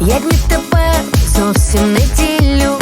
як від тебе зовсім не ділю.